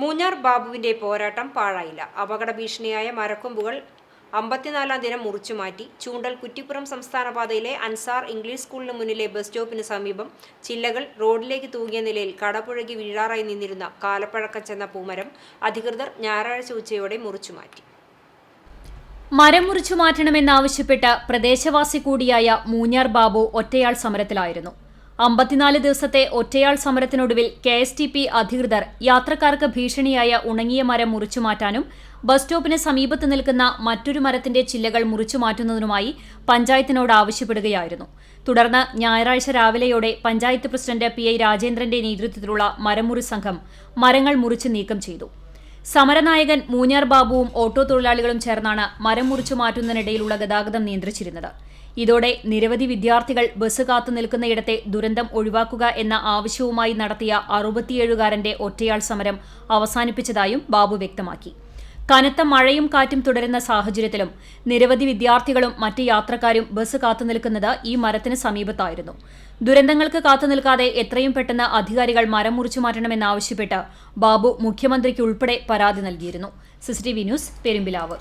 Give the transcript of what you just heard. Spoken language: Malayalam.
മൂഞ്ഞാർ ബാബുവിന്റെ പോരാട്ടം പാഴായില്ല. അപകട ഭീഷണിയായ മരക്കൊമ്പുകൾ അമ്പത്തിനാലാം ദിനം മുറിച്ചു മാറ്റി. ചൂണ്ടൽ കുറ്റിപ്പുറം സംസ്ഥാന പാതയിലെ അൻസാർ ഇംഗ്ലീഷ് സ്കൂളിന് മുന്നിലെ ബസ് സ്റ്റോപ്പിന് സമീപം ചില്ലകൾ റോഡിലേക്ക് തൂങ്ങിയ നിലയിൽ കടപുഴകി വീഴാറായി നിന്നിരുന്ന കാലപ്പഴക്കം ചെന്ന പൂമരം അധികൃതർ ഞായറാഴ്ച ഉച്ചയോടെ മുറിച്ചു മാറ്റി. മരം മുറിച്ചു മാറ്റണമെന്നാവശ്യപ്പെട്ട് പ്രദേശവാസി കൂടിയായ മൂഞ്ഞാർ ബാബു ഒറ്റയാൾ സമരത്തിലായിരുന്നു. അമ്പത്തിനാല് ദിവസത്തെ ഒറ്റയാൾ സമരത്തിനൊടുവിൽ കെ എസ് ടി പി അധികൃതർ യാത്രക്കാർക്ക് ഭീഷണിയായ ഉണങ്ങിയ മരം മുറിച്ചു മാറ്റാനും ബസ് സ്റ്റോപ്പിന് സമീപത്ത് നിൽക്കുന്ന മറ്റൊരു മരത്തിന്റെ ചില്ലകൾ മുറിച്ചു മാറ്റുന്നതിനുമായി പഞ്ചായത്തിനോട് ആവശ്യപ്പെടുകയായിരുന്നു. തുടർന്ന് ഞായറാഴ്ച രാവിലെയോടെ പഞ്ചായത്ത് പ്രസിഡന്റ് പി ഐ രാജേന്ദ്രന്റെ നേതൃത്വത്തിലുള്ള മരമുറി സംഘം മരങ്ങൾ മുറിച്ച് നീക്കം ചെയ്തു. സമരനായകൻ മൂഞ്ഞാർ ബാബുവും ഓട്ടോ തൊഴിലാളികളും ചേർന്നാണ് മരം മുറിച്ചു മാറ്റുന്നതിനിടയിലുള്ള ഗതാഗതം നിയന്ത്രിച്ചിരുന്നത്. ഇതോടെ നിരവധി വിദ്യാർത്ഥികൾ ബസ് കാത്തു നിൽക്കുന്നയിടത്തെ ദുരന്തം ഒഴിവാക്കുക എന്ന ആവശ്യവുമായി നടത്തിയ അറുപത്തിയേഴുകാരന്റെ ഒറ്റയാൾ സമരം അവസാനിപ്പിച്ചതായും ബാബു വ്യക്തമാക്കി. കനത്ത മഴയും കാറ്റും തുടരുന്ന സാഹചര്യത്തിലും നിരവധി വിദ്യാർത്ഥികളും മറ്റ് യാത്രക്കാരും ബസ് കാത്തുനിൽക്കുന്നത് ഈ മരത്തിന് സമീപത്തായിരുന്നു. ദുരന്തങ്ങൾക്ക് കാത്തുനിൽക്കാതെ എത്രയും പെട്ടെന്ന് അധികാരികൾ മരം മുറിച്ചു മാറ്റണമെന്നാവശ്യപ്പെട്ട് ബാബു മുഖ്യമന്ത്രിക്കുൾപ്പെടെ പരാതി നൽകിയിരുന്നു. CCTV news Perumpilavu.